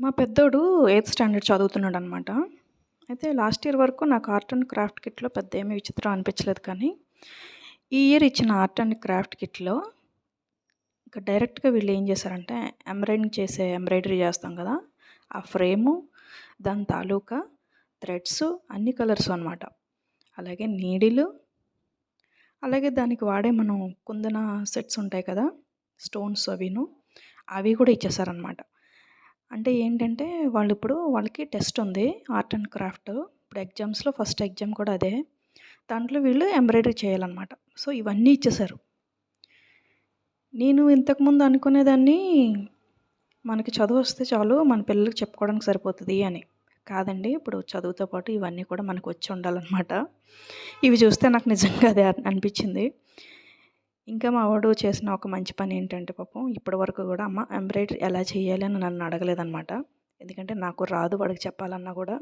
మా పెద్దోడు eighth standard చదువుతున్నాడు అనమాట అయితే లాస్ట్ ఇయర్ వరకు నాకు ఆర్ట్ అండ్ క్రాఫ్ట్ కిట్‌లో పెద్ద ఏమీ విచిత్రం అనిపించలేదు కానీ, ఈ ఇయర్ ఇచ్చిన ఆర్ట్ అండ్ క్రాఫ్ట్ కిట్‌లో ఇంకా డైరెక్ట్‌గా వీళ్ళు ఏం చేశారంటే ఎంబ్రాయిడింగ్ చేసే ఎంబ్రాయిడరీ చేస్తాం కదా! ఆ ఫ్రేము, దాని తాలూకా థ్రెడ్స్ అన్ని కలర్స్ అనమాట. అలాగే నీడిలు, అలాగే దానికి వాడే మనం కుందన సెట్స్ ఉంటాయి కదా! స్టోన్స్ అవిను. అవి కూడా ఇచ్చేసారనమాట. అంటే ఏంటంటే వాళ్ళు ఇప్పుడు వాళ్ళకి టెస్ట్ ఉంది ఆర్ట్ అండ్ క్రాఫ్ట్. ఇప్పుడు ఎగ్జామ్స్‌లో ఫస్ట్ ఎగ్జామ్ కూడా అదే. దాంట్లో వీళ్ళు ఎంబ్రాయిడరీ చేయాలన్నమాట సో, ఇవన్నీ ఇచ్చేశారు నేను ఇంతకుముందు అనుకునేదాన్ని మనకి చదువు వస్తే చాలు మన పిల్లలకి చెప్పుకోవడానికి సరిపోతుంది అని. కాదండి. ఇప్పుడు చదువుతో పాటు ఇవన్నీ కూడా మనకు వచ్చి ఉండాలన్నమాట ఇవి చూస్తే నాకు నిజంగా అదే అనిపించింది. ఇంకా మా వాడు చేసిన ఒక మంచి పని ఏంటంటే పాపం ఇప్పటి వరకు కూడా అమ్మ ఎంబ్రాయిడరీ ఎలా చేయాలి అని నన్ను అడగలేదనమాట. ఎందుకంటే నాకు రాదు వాడికి చెప్పాలన్నా కూడా.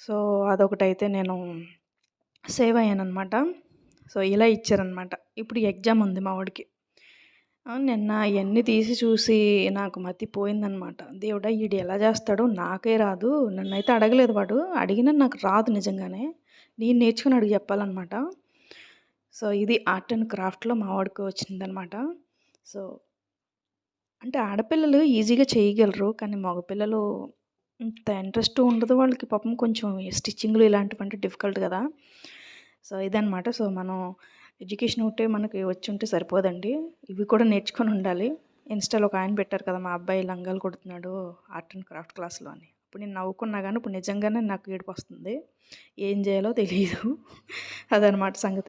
సో, అదొకటైతే నేను సేవ్ అయ్యానమాట సో, ఇలా ఇచ్చారనమాట. ఇప్పుడు ఎగ్జామ్ ఉంది మా వాడికి. నిన్న అవన్నీ తీసి చూసి నాకు మతి పోయిందనమాట. దేవుడా! వీడు ఎలా చేస్తాడో నాకే రాదు. నన్నైతే అడగలేదు వాడు. అడిగినా నాకు రాదు నిజంగానే. నేను నేర్చుకుని అడిగి చెప్పాలన్నమాట సో, ఇది ఆర్ట్ అండ్ క్రాఫ్ట్‌లో మా వాడికి వచ్చిందనమాట. సో అంటే ఆడపిల్లలు ఈజీగా చేయగలరు. కానీ మగపిల్లలు అంత ఇంట్రెస్ట్ ఉండదు వాళ్ళకి. పాపం కొంచెం స్టిచ్చింగ్‌లు ఇలాంటివంటే డిఫికల్ట్ కదా! సో, ఇదనమాట. సో, మనం ఎడ్యుకేషన్ ఉంటే మనకి వచ్చి ఉంటే సరిపోదండి. ఇవి కూడా నేర్చుకొని ఉండాలి. ఇన్‌స్టాలో ఒక ఆయన పెట్టారు కదా! మా అబ్బాయి లంగాలు కొడుతున్నాడు ఆర్ట్ అండ్ క్రాఫ్ట్ క్లాస్‌లో అని. ఇప్పుడు నేను నవ్వుకున్నా కానీ ఇప్పుడు నిజంగానే నాకు ఏడుపు వస్తుంది ఏం చేయాలో తెలియదు అదనమాట సంగతి.